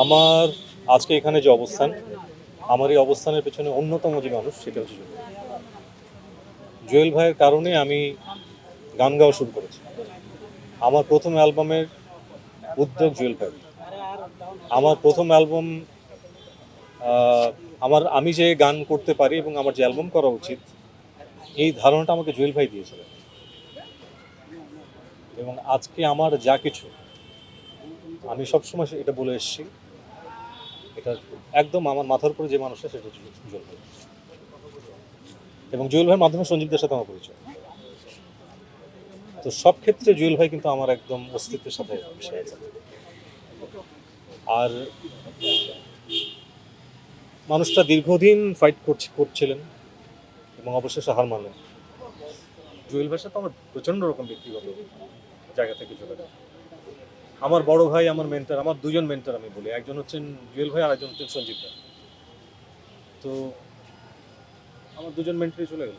আমার আজকে এখানে যে অবস্থান, আমার এই অবস্থানের পেছনে অন্যতম যে মানুষ, সেটা হচ্ছে জুয়েল। জুয়েল ভাইয়ের কারণে আমি গান গাওয়া শুরু করেছি। আমার প্রথম অ্যালবামের উদ্যোগ জুয়েল ভাই। আমার প্রথম অ্যালবাম আমার, আমি যে গান করতে পারি এবং আমার যে অ্যালবাম করা উচিত, এই ধারণাটা আমাকে জুয়েল ভাই দিয়েছিলেন। এবং আজকে আমার যা কিছু, আমি সবসময় এটা বলে এসেছি। এটা একদম আমার মাথার উপরে যে মানুষটা সেটা হচ্ছে জুয়েল ভাই। এবং জুয়েল ভাইয়ের মাধ্যমে সঞ্জীবদের সাথে আমার পরিচয়। তো সব ক্ষেত্রে জুয়েল ভাই কিন্তু আমার একদম অস্তিত্বের সাথে মিশে আর মানুষটা দীর্ঘদিন ফাইট করছে, করছিলেন এবং অবশেষে হার মানলেন। জুয়েল ভাইয়ের সাথে আমার প্রচণ্ড রকম ব্যক্তিগত জায়গা থেকে যোগাযোগ। আমার বড় ভাই, আমার মেন্টার আমার দুজন মেন্টার আমি বলি। একজন হচ্ছেন জুয়েল ভাই আর একজন হচ্ছেন সঞ্জীব ভাই তো আমার দুজন মেন্টারই চলে গেল।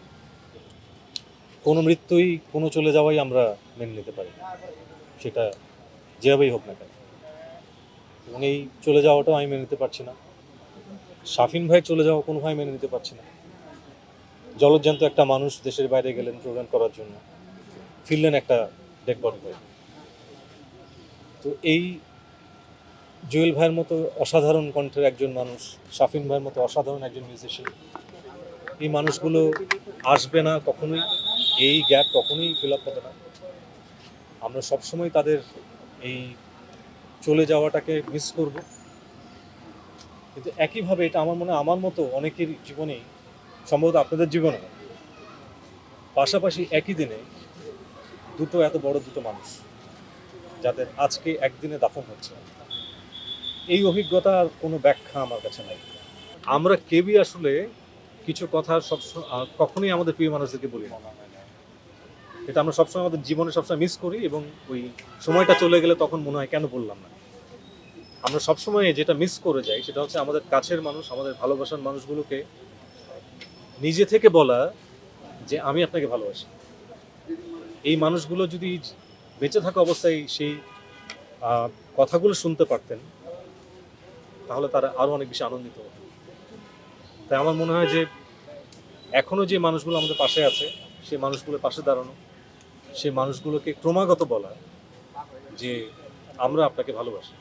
কোনো মৃত্যুই, কোনো চলে যাওয়াই আমরা মেনে নিতে পারি সেটা যেভাবেই হোক না কেন। এবং এই চলে যাওয়াটাও আমি মেনে নিতে পারছি না। শাফিন ভাই চলে যাওয়া কোনো ভাই মেনে নিতে পারছি না। জলজ্যান্ত একটা মানুষ দেশের বাইরে গেলেন, প্রোগ্রাম করার জন্য। ফিরলেন একটা ডেড বডি হয়ে। তো এই জুয়েল ভাইয়ের মতো অসাধারণ কণ্ঠের একজন মানুষ, শাফিন ভাইয়ের মতো অসাধারণ একজন মিউজিশিয়ান এই মানুষগুলো আসবে না কখনোই, এই গ্যাপ কখনোই ফিল আপ হবে না। আমরা সবসময় তাদের এই চলে যাওয়াটাকে মিস করব। কিন্তু একইভাবে এটা আমার মনে আমার মতো অনেকের জীবনেই সম্ভবত আপনাদের জীবনে পাশাপাশি একই দিনে দুটো এত বড় দুটো মানুষ। যাদের আজকে একদিনে দাফন হচ্ছে। এই অভিজ্ঞতার কোনো ব্যাখ্যা আমার কাছে নাই। আমরা কেবি আসলে কিছু কথা সব কখনোই আমাদের প্রিয় মানুষদেরকে বলি না। এটা আমরা সবসময় আমাদের জীবনে সবসময় মিস করি এবং ওই সময়টা চলে গেলে তখন মনে হয়, কেন বললাম না? আমরা সবসময় যেটা মিস করে যাই, সেটা হচ্ছে আমাদের কাছের মানুষ, আমাদের ভালোবাসার মানুষগুলোকে নিজে থেকে বলা যে, আমি আপনাকে ভালোবাসি। এই মানুষগুলো যদি বেঁচে থাকা অবস্থায় সেই কথাগুলো শুনতে পারতেন, তাহলে তারা আরও অনেক বেশি আনন্দিত হতো। তাই আমার মনে হয় যে এখনও যে মানুষগুলো আমাদের পাশে আছে সেই মানুষগুলোর পাশে দাঁড়ানো সেই মানুষগুলোকে ক্রমাগত বলা যে, আমরা আপনাকে ভালোবাসি।